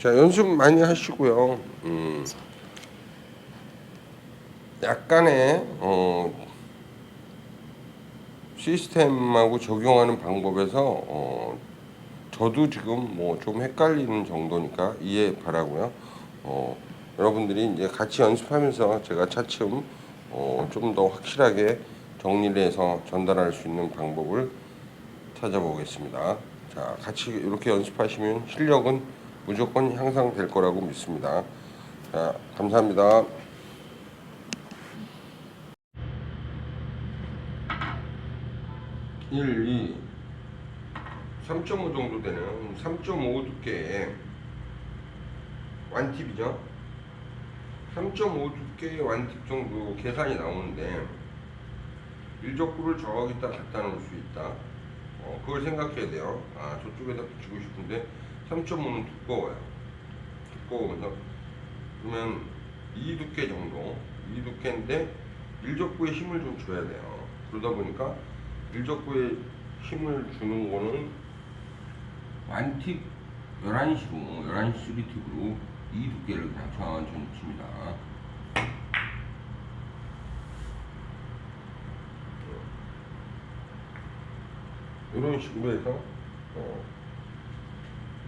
자 연습 많이 하시고요. 음, 약간의 어, 시스템하고 적용하는 방법에서 어, 저도 지금 뭐 좀 헷갈리는 정도니까 이해 바라고요. 어, 여러분들이 이제 같이 연습하면서 제가 차츰 어, 좀 더 확실하게 정리를 해서 전달할 수 있는 방법을 찾아보겠습니다. 자, 같이 이렇게 연습하시면 실력은 무조건 향상될 거라고 믿습니다. 자, 감사합니다. 일, 이, 3.5 정도 되는 3.5 두께의 완팁이죠. 3.5 두께의 완팁 정도 계산이 나오는데 일적구를 저기다 갖다 놓을 수 있다. 어, 그걸 생각해야 돼요. 아, 저쪽에다 붙이고 싶은데 3.5는 두꺼워요. 두꺼우면서 그러면 이 두께 정도, 이 두께인데 일적구에 힘을 좀 줘야 돼요. 그러다 보니까 일적구에 힘을 주는 거는 완팁 11시로, 11시 3팁으로 이 두께를 그냥 천천히 칩니다. 이런 식으로 해서 어,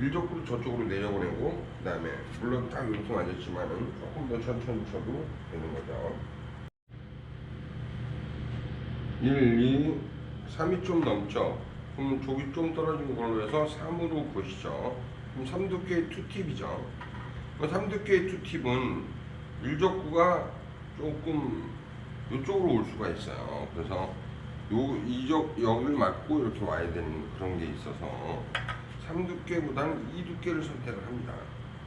일적구를 저쪽으로 내려보내고 그 다음에 물론 딱 이렇게 맞았지만은 조금 더 천천히 쳐도 되는 거죠. 1, 2, 3이 좀 넘죠. 그럼 저기 좀 떨어진 걸로 해서 3으로 보시죠. 그럼 3두께의 투팁이죠. 3두께의 투팁은 일적구가 조금 이쪽으로 올 수가 있어요. 그래서 요 이적 여기를 맞고 이렇게 와야 되는 그런 게 있어서 3 두께보다는 2 두께를 선택을 합니다.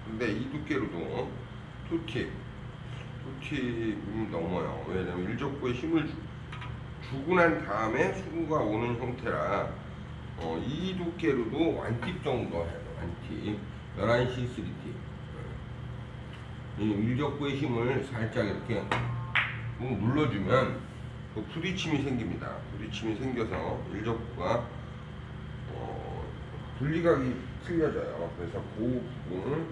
근데 2두께로도 투팁, 투팁이 넘어요. 왜냐면 일적구에 힘을 주, 주고 난 다음에 수구가 오는 형태라 어, 2두께로도 완팁 정도 해요. 완팁. 11시 3팁. 이 일적구의 힘을 살짝 이렇게 꾹 눌러주면 그 부딪힘이 생깁니다. 부딪힘이 생겨서 일적구가 어, 분리각이 틀려져요. 그래서 그 부분을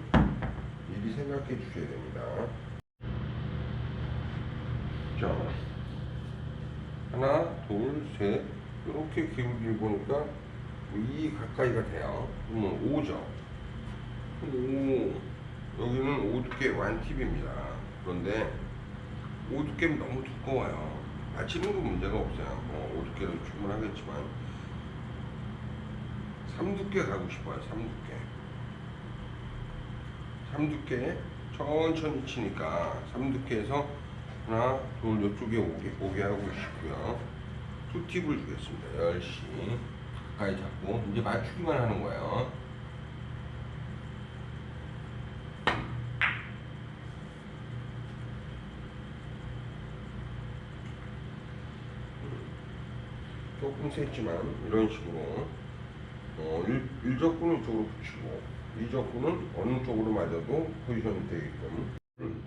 미리 생각해 주셔야 됩니다. 자, 하나, 둘, 셋 이렇게 기울기 보니까 2 가까이가 돼요. 그러면 5죠. 5, 여기는 5 두께 완팁입니다. 그런데 5 두께는 너무 두꺼워요. 맞히는 건 문제가 없어요. 뭐 오두께도 충분하겠지만 3두께 가고 싶어요. 3두께. 3두께 천천히 치니까 3두께에서 하나, 둘 이쪽에 오게, 오게 하고 싶고요. 투팁을 주겠습니다. 10시 가까이 잡고 이제 맞추기만 하는 거예요. 조금 셌지만 이런 식으로 어, 일, 일적구는 이쪽으로 붙이고 이적구는 어느 쪽으로 맞아도 포지션이 되게끔 음.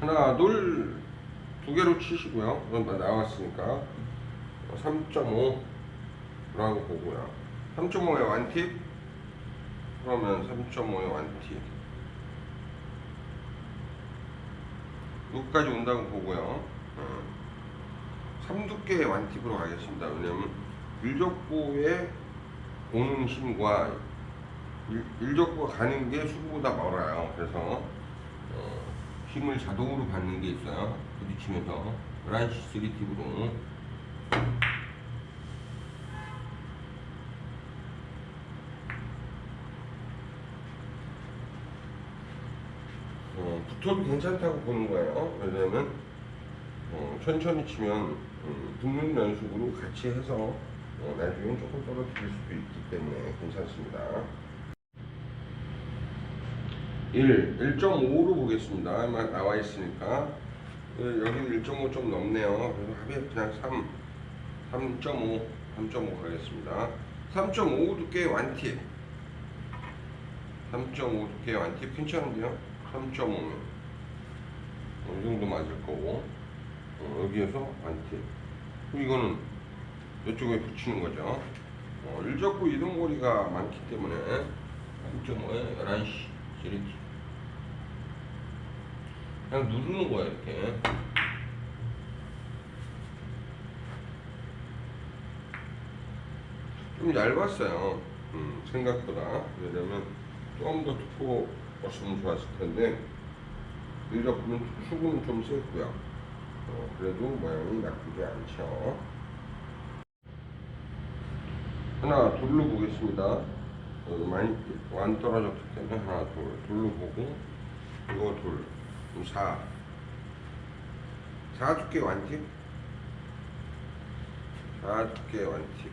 하나 둘 두 개로 치시고요 그럼 나왔으니까 3.5라고 보고요 3.5의 완팁 그러면 3.5의 완팁 여기까지 온다고 보고요 어. 3두께의 완팁으로 가겠습니다. 왜냐면 일적구의 오는 힘과 일, 일적구가 가는 게 수구보다 멀어요. 그래서 어, 힘을 자동으로 받는 게 있어요. 부딪히면서 11시 3팁으로 어, 붙어도 괜찮다고 보는 거예요. 왜냐면 어, 천천히 치면 음, 붙는 연습으로 같이 해서 어, 나중에 조금 떨어뜨릴 수도 있기 때문에 괜찮습니다. 1, 1.5로 보겠습니다. 나와 있으니까 여기는 1.5 좀 넘네요. 그래서 합의 그냥 3, 3.5, 3.5 가겠습니다. 3.5 두께의 완팁. 3.5 두께의 완팁 괜찮은데요? 3.5면 어, 이 정도 맞을 거고 어, 여기에서 완팁 이거는 이쪽에 붙이는 거죠. 어, 일적구 이동거리가 많기 때문에 9.5에 11시 이렇게. 그냥 누르는 거야 이렇게. 좀 얇았어요. 음, 생각보다. 왜냐면 조금 더 두꺼웠으면 좋았을 텐데 일적구는 수분은 좀 셌고요. 어, 그래도 모양이 나쁘지 않죠 하나 둘로 보겠습니다. 여기 많이 완 떨어졌기 때문에 하나 둘 둘로 보고 이거 둘 그럼 사. 사 두께 완팁. 사 두께 완팁.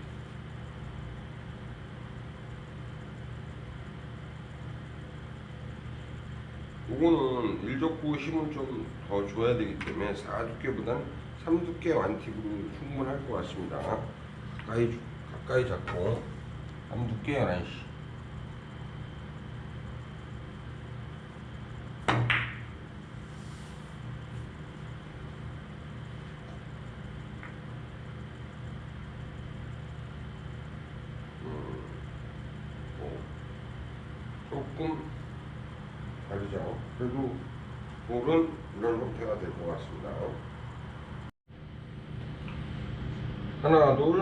요거는 일적구 힘을 좀 더 줘야 되기 때문에 사 두께보단 삼 두께 완팁으로 충분할 것 같습니다. 가까이 주- 가까이 잡고. 한번 두께 11시 음, 뭐, 조금 다르죠. 그래도 볼은 이런 형태가 될 것 같습니다. 하나, 둘,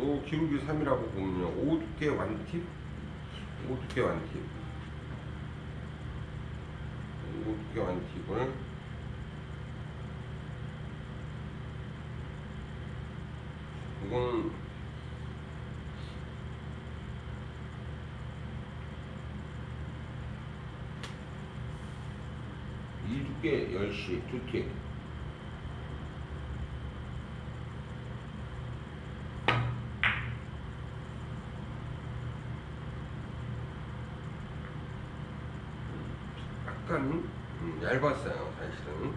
요 기울기 3이라고 보면요. 5두께 완팁, 5두께 완팁, 5두께 완팁을 이건 이 두께 10시 두 팁. 약간 음, 얇았어요 사실은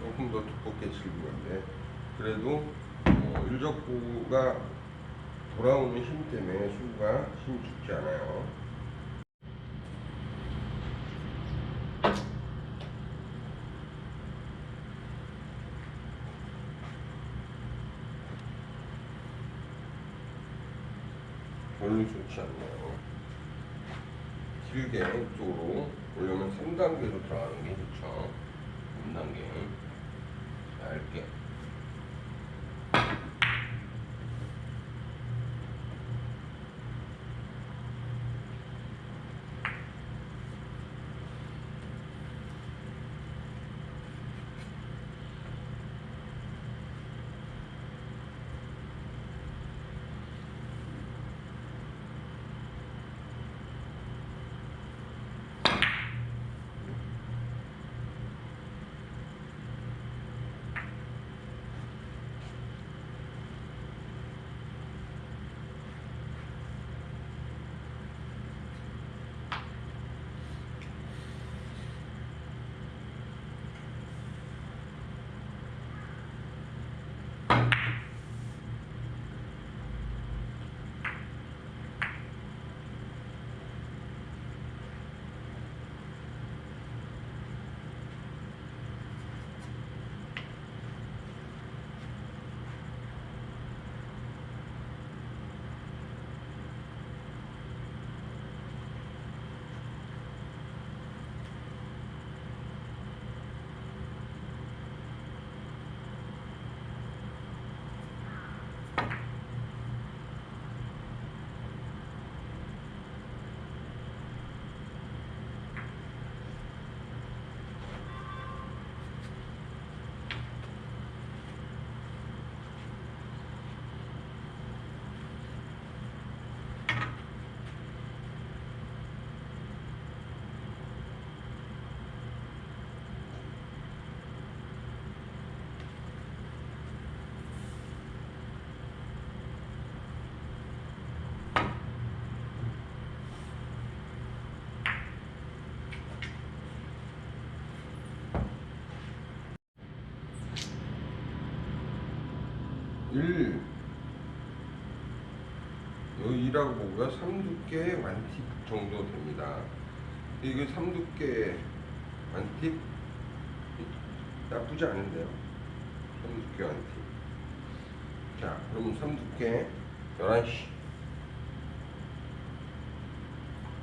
조금 더 건데 그래도 어, 일적구가 돌아오는 힘 때문에 수가 힘 죽지 않아요 별로 좋지 않네요 길게 이쪽으로 올려면 3단계로 들어가는 게 좋죠. 3단계. 얇 게. 일 여기 2라고 보고요. 3두께 완팁 정도 됩니다. 이게 3두께 완팁 나쁘지 않은데요. 3두께 완팁. 자, 그럼 3두께 11시.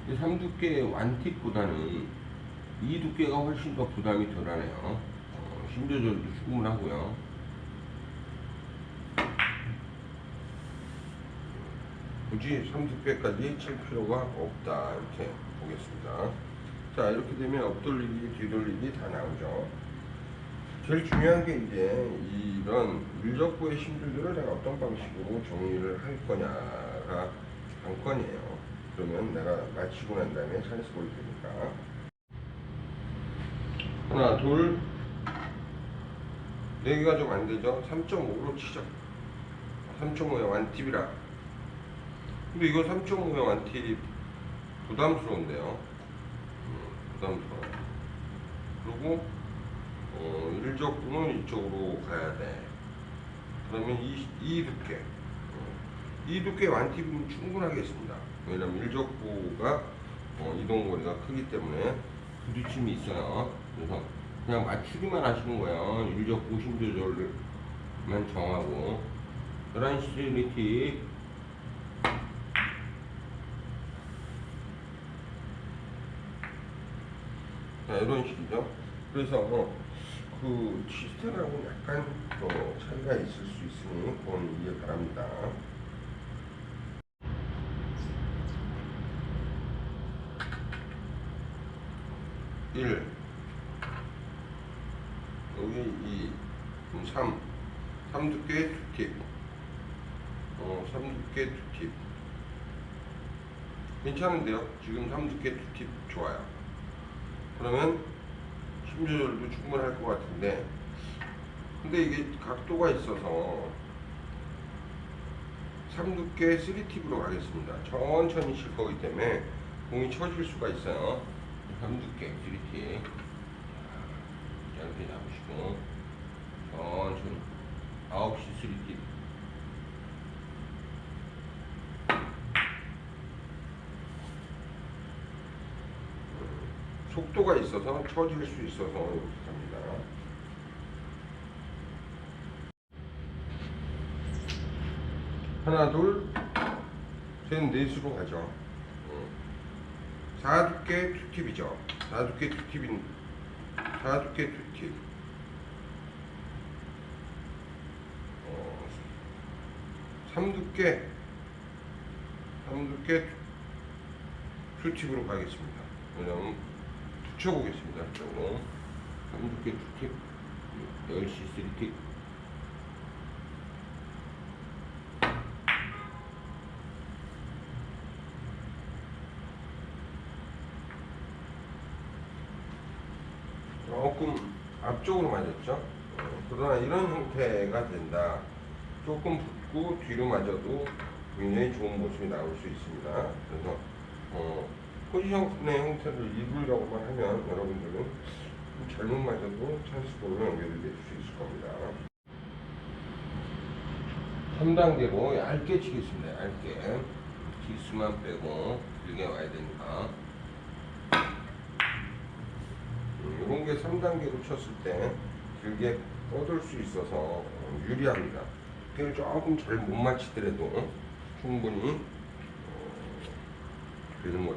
이 삼두께 완팁보다는 이 두께가 훨씬 더 부담이 덜하네요. 어, 심조절도 충분하고요. 굳이 삼두께까지 칠 필요가 없다 이렇게 보겠습니다. 자 이렇게 되면 앞돌리기, 뒤돌리기 다 나오죠. 제일 중요한 게 이제 이런 밀접부의 심줄들을 내가 어떤 방식으로 정리를 할 거냐가 관건이에요. 그러면 내가 마치고 난 다음에 찬스 볼 테니까. 하나, 둘. 여기가 좀 안 되죠? 3.5로 치죠. 3.5에 완팁이라. 근데 이거 3.5에 완팁 부담스러운데요. 음, 부담스러워요. 그리고 어, 일적부는 이쪽으로 가야 돼. 그러면 이, 이 두께. 어, 이 두께 완팁이면 충분하겠습니다. 왜냐면 일적부가 어, 이동거리가 크기 때문에 부딪힘이 있어요. 그래서 그냥 맞추기만 하시는 거예요. 일적부 힘조절만 정하고. 11시 리티 이런 식이죠. 그래서 어, 그 시스템하고 약간 또 차이가 있을 수 있으니 그건 이해 바랍니다. 일 여기 이 음, 삼, 삼 두께 두 팁. 어, 삼 두께 두 팁. 괜찮은데요? 지금 삼 두께 두팁 좋아요. 그러면 힘 조절도 충분할 것 같은데 근데 이게 각도가 있어서 3두께 3팁으로 가겠습니다. 천천히 칠 거기 때문에 공이 쳐질 수가 있어요. 3두께 3팁. 짧게 잡으시고 천천히. 9시 3팁 속도가 있어서 쳐질 수 있어서 갑니다. 하나, 둘, 셋, 넷으로 가죠. 어. 사두께 투팁이죠. 사두께 투팁인, 사두께 투팁. 어, 삼두께, 삼두께 투팁으로 가겠습니다. 왜냐면 붙여보겠습니다. 이쪽으로. 삼두께 투팁, 10시 3팁. 조금 앞쪽으로 맞았죠. 어, 그러나 이런 형태가 된다. 조금 붙고 뒤로 맞아도 굉장히 좋은 모습이 나올 수 있습니다. 그래서 어, 포지션의 형태를 이루려고만 하면 여러분들은 좀 잘못 맞아도 찬스볼로 연결이 될 수 있을 겁니다. 3단계로 얇게 치겠습니다. 얇게. 기수만 빼고 길게 와야 되니까. 음, 이런 게 3단계로 쳤을 때 길게 뻗을 수 있어서 어, 유리합니다. 그걸 조금 잘 못 맞히더라도 충분히 어, 되는 거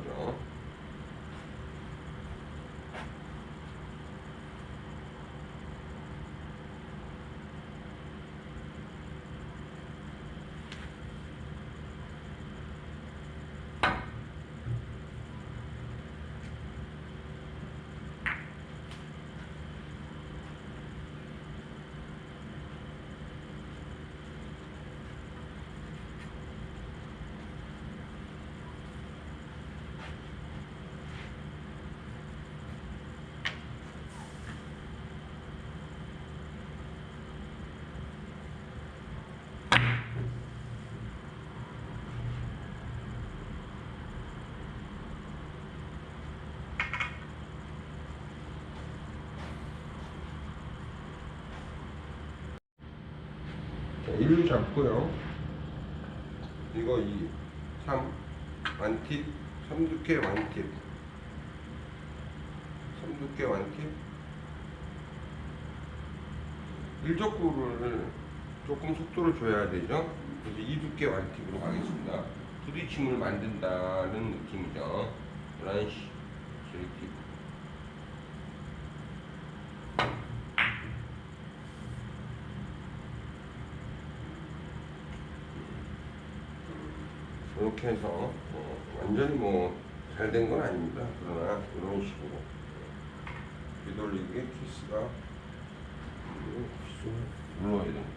1 잡고요. 이거 2, 3, 완팁, 3두께 완팁. 3두께 완팁. 일적구를 조금 속도를 줘야 되죠. 그래서 이두께 완팁으로 가겠습니다. 부딪힘을 만든다는 느낌이죠. 11시 셀렉티브. 이렇게 해서 어, 완전히 뭐 잘 된 건 아닙니다. 그러나 이런 식으로 뒤돌리기에 키스가 음, 키스 눌러야 됩니다.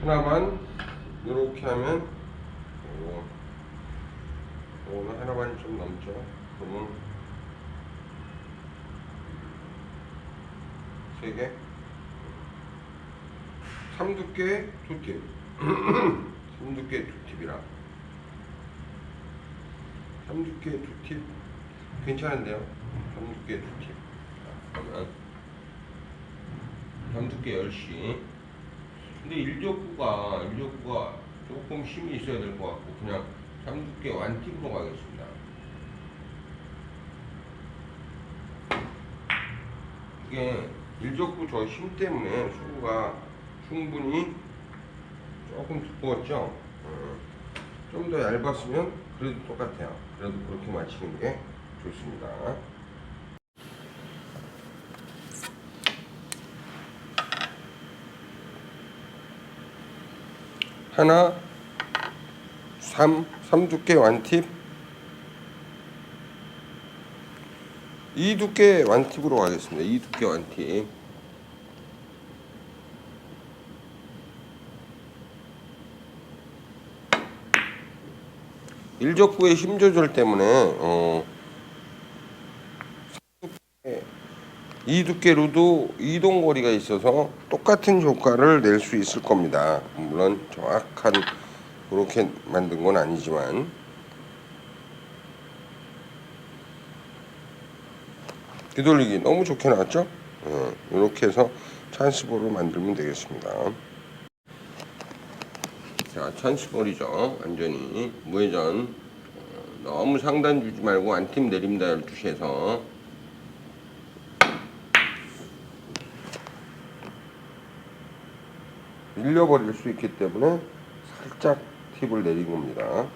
하나만 이렇게 하면 요거는 하나만이 좀 넘죠. 그러면 세 개. 삼 두께 두 팁. 삼 두께 두 팁이라. 삼 두께 두 팁. 괜찮은데요? 삼 두께 두 팁. 그러면 삼 두께 10시. 근데 일족구가 일족구가 조금 힘이 있어야 될 것 같고 그냥 삼두께 완팁으로 가겠습니다. 이게 일족구 저힘 때문에 수구가 충분히 조금 두꺼웠죠. 좀더 얇았으면 그래도 똑같아요. 그래도 그렇게 맞히는 게 좋습니다. 하나, 삼, 삼두께 완팁, 이두께 완팁으로 가겠습니다. 이두께 완팁. 일적구의 힘 조절 때문에 어, 이 두께로도 이동 거리가 있어서 똑같은 효과를 낼 수 있을 겁니다. 물론 정확한 그렇게 만든 건 아니지만 뒤돌리기 너무 좋게 나왔죠? 어, 이렇게 해서 찬스볼을 만들면 되겠습니다. 자, 찬스볼이죠. 완전히 무회전 어, 너무 상단 주지 말고 안팀 내립니다 12시에서 밀려버릴 수 있기 때문에 살짝 팁을 내린 겁니다.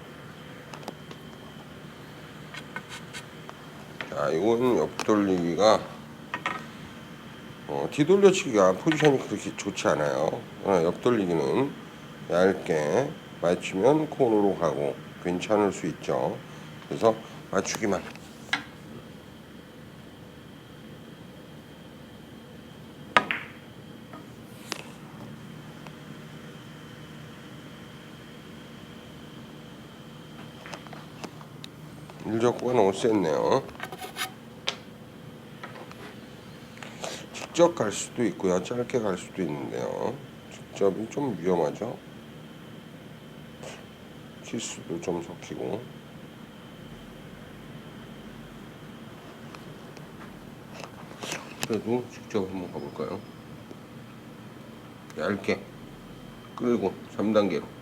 자, 이건 옆돌리기가 어, 뒤돌려치기가 포지션이 그렇게 좋지 않아요. 그러나 옆돌리기는 얇게 맞추면 코너로 가고 괜찮을 수 있죠. 그래서 맞추기만. 일적구가 너무 셌네요. 직접 갈 수도 있고요. 짧게 갈 수도 있는데요. 직접이 좀 위험하죠. 키스도 좀 섞이고. 그래도 직접 한번 가볼까요? 얇게 끌고 3단계로.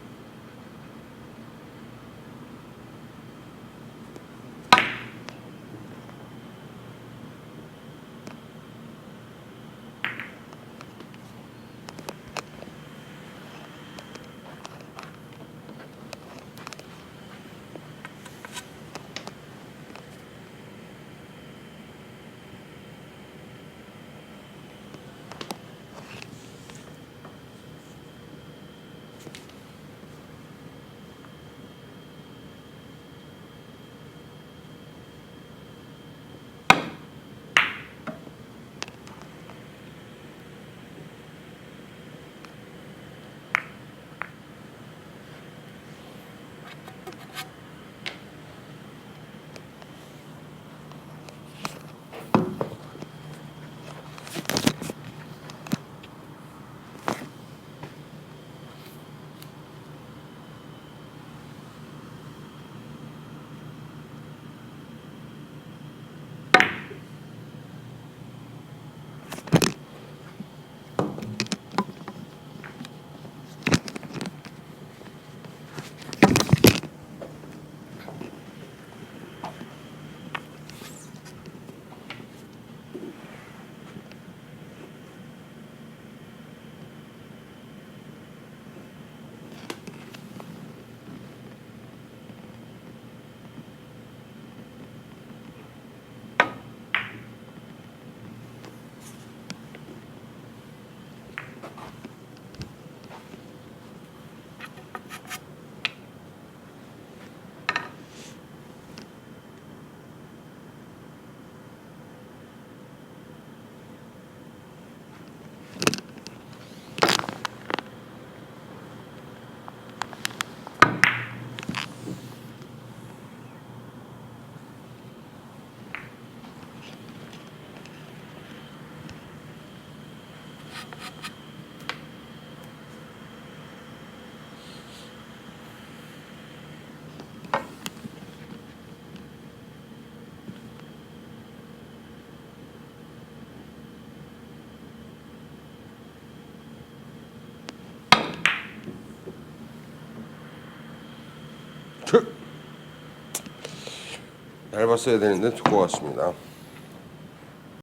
얇았어야 되는데 두꺼웠습니다.